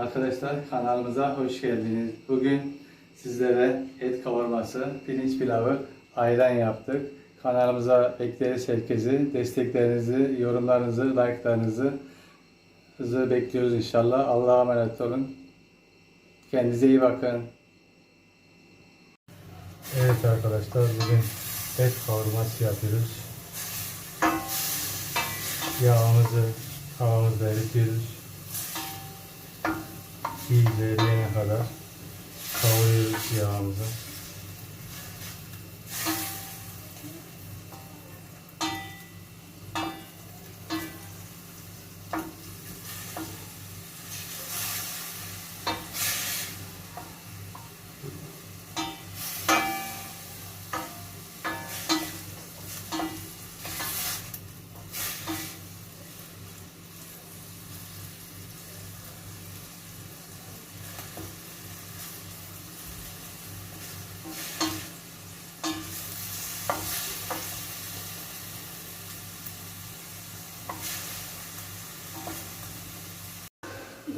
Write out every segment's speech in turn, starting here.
Arkadaşlar kanalımıza hoş geldiniz. Bugün sizlere et kavurması, pirinç pilavı, ayran yaptık. Kanalımıza bekleriz herkesi. Desteklerinizi, yorumlarınızı, like'larınızı bekliyoruz inşallah. Allah'a emanet olun. Kendinize iyi bakın. Evet arkadaşlar bugün et kavurması yapıyoruz. Yağımızı tavamızda eritiyoruz. İyice eriyene kadar kavuruyoruz yağımızı.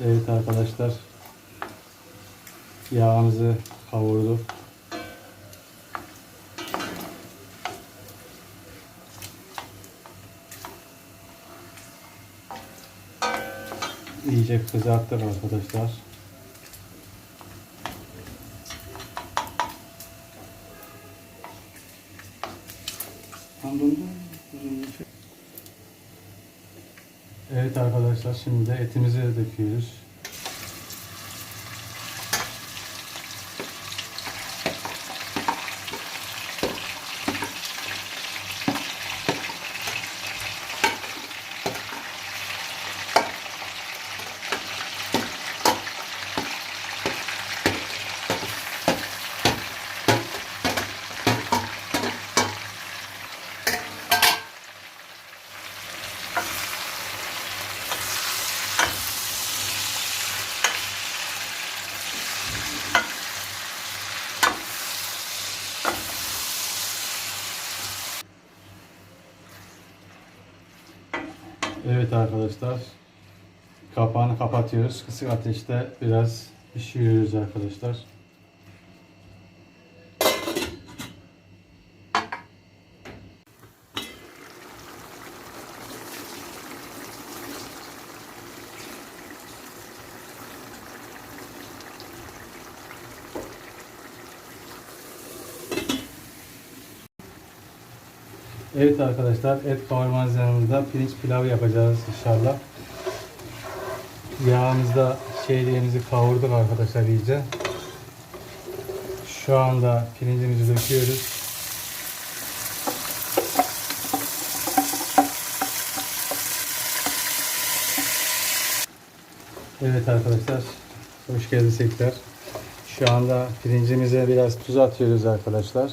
Evet arkadaşlar yağımızı kavurduk. İyice kızarttık arkadaşlar. Evet arkadaşlar şimdi de etimizi döküyoruz. Evet arkadaşlar. Kapağını kapatıyoruz. Kısık ateşte biraz pişiriyoruz arkadaşlar. Evet arkadaşlar et kavurmanız yanında pirinç pilav yapacağız inşallah. Yağımızda şeyliğimizi kavurduk arkadaşlar iyice. Şu anda pirincimizi döküyoruz. Evet arkadaşlar hoş geldiniz tekrar. Şu anda pirincimize biraz tuz atıyoruz arkadaşlar.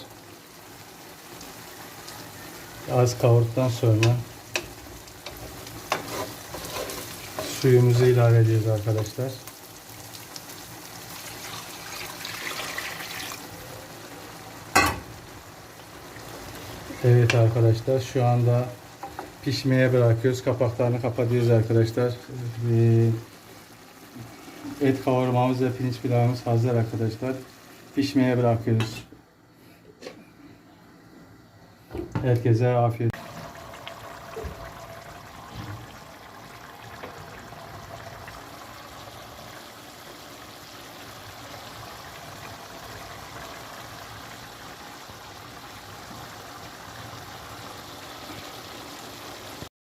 Az kavurduktan sonra suyumuzu ilave ediyoruz arkadaşlar. Evet arkadaşlar şu anda pişmeye bırakıyoruz. Kapaklarını kapatıyoruz arkadaşlar. Ee, Et kavurmamız ve pirinç pilavımız hazır arkadaşlar. Pişmeye bırakıyoruz. Herkese afiyet.